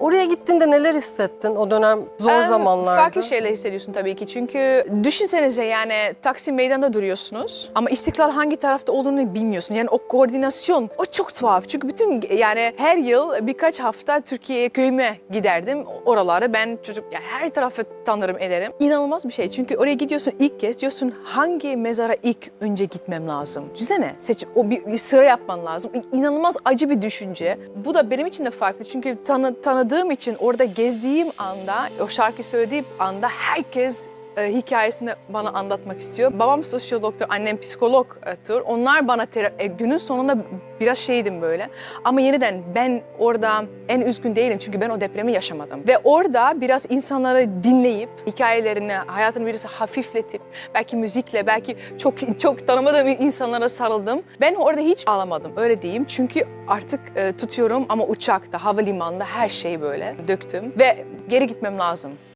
Oraya gittiğinde neler hissettin o dönem zor Ee, zamanlarda? Farklı şeyler hissediyorsun tabii ki. Çünkü düşünsenize yani Taksim Meydan'da duruyorsunuz ama İstiklal hangi tarafta olduğunu bilmiyorsun. Yani o koordinasyon o çok tuhaf. Çünkü bütün yani her yıl birkaç hafta Türkiye'ye köyüme giderdim. Oraları ben çocuk yani her tarafı tanırım ederim. İnanılmaz bir şey. Çünkü oraya gidiyorsun ilk kez diyorsun hangi mezara ilk önce gitmem lazım. Düşünsene seç, o bir, bir sıra yapman lazım. İnanılmaz acı bir düşünce. Bu da benim için de farklı. Çünkü tanı, tanıdığım için orada gezdiğim anda, o şarkı söylediğim anda herkes e, hikayesini bana anlatmak istiyor. Babam sosyologtur, annem psikologtur. Onlar bana e, günün sonunda biraz şeydim böyle. Ama yeniden ben orada en üzgün değilim çünkü ben o depremi yaşamadım. Ve orada biraz insanları dinleyip, hikayelerini, hayatını biraz hafifletip, belki müzikle, belki çok çok tanımadığım insanlara sarıldım. Ben orada hiç ağlamadım, öyle diyeyim. Çünkü artık e, tutuyorum ama uçakta, havalimanında her şeyi böyle döktüm. Ve geri gitmem lazım.